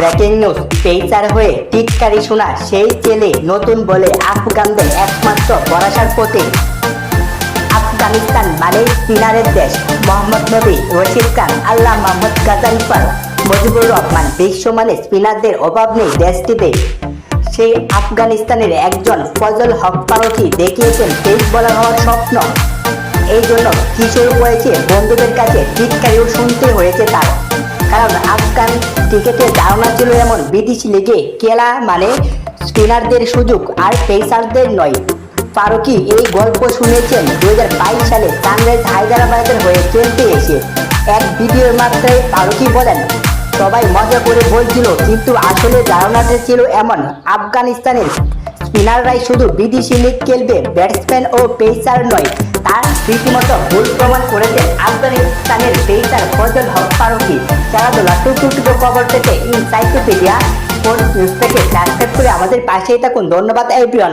Breaking news pacer হয়ে টিটকারি শোনা সেই ছেলে নতুন বলে আফগানদের একমাত্র ভরসার প্রতীক। আফগানিস্তান মানে স্পিনারের দেশ, মোহাম্মদ নবী, রশিদ খান, আল্লাহ মোহাম্মদ গাজানিফার মুজিবুর রহমান, বিশ্ব মানে স্পিনারদের অভাব নেই দেশটিতে সেই আফগানিস্তানের একজন ফজল হক ফারুকি দেখিয়েছেন পেস বলার হওয়ার স্বপ্ন। এই জন্য কিশোর হয়েছে বন্ধুদের কাছে টিটকারিও শুনতে হয়েছে তার। কারণ আফগান ক্রিকেটের ধারণা ছিল এমন বিদেশি লিগে খেলা মানে স্পিনারদের সুযোগ আর পেসারদের নয়। ফারুকি এই গল্প শুনেছেন দু সালে সানরাইজ হায়দ্রাবাদের হয়ে খেলতে এসে। এক ভিডিওর মাত্রায় ফারুকি বলেন, সবাই মজা করে বলছিল, কিন্তু আসলে ধারণাটা ছিল এমন, আফগানিস্তানের স্পিনাররাই শুধু বিদেশি লিগ খেলবে, ব্যাটসম্যান ও পেসার নয়। তার রীতিমতো ভুল প্রমাণ করেছেন আফগানিস্তানের পেসার ফজল হক ফারুকি। খেলাধুলা টুকু টুকু খবর পেতে ইনসাইক্লোপিডিয়া স্পোর্টস নিউজ থেকে সাবস্ক্রাইব করে আমাদের পাশেই থাকুন। ধন্যবাদ এভরিওয়ান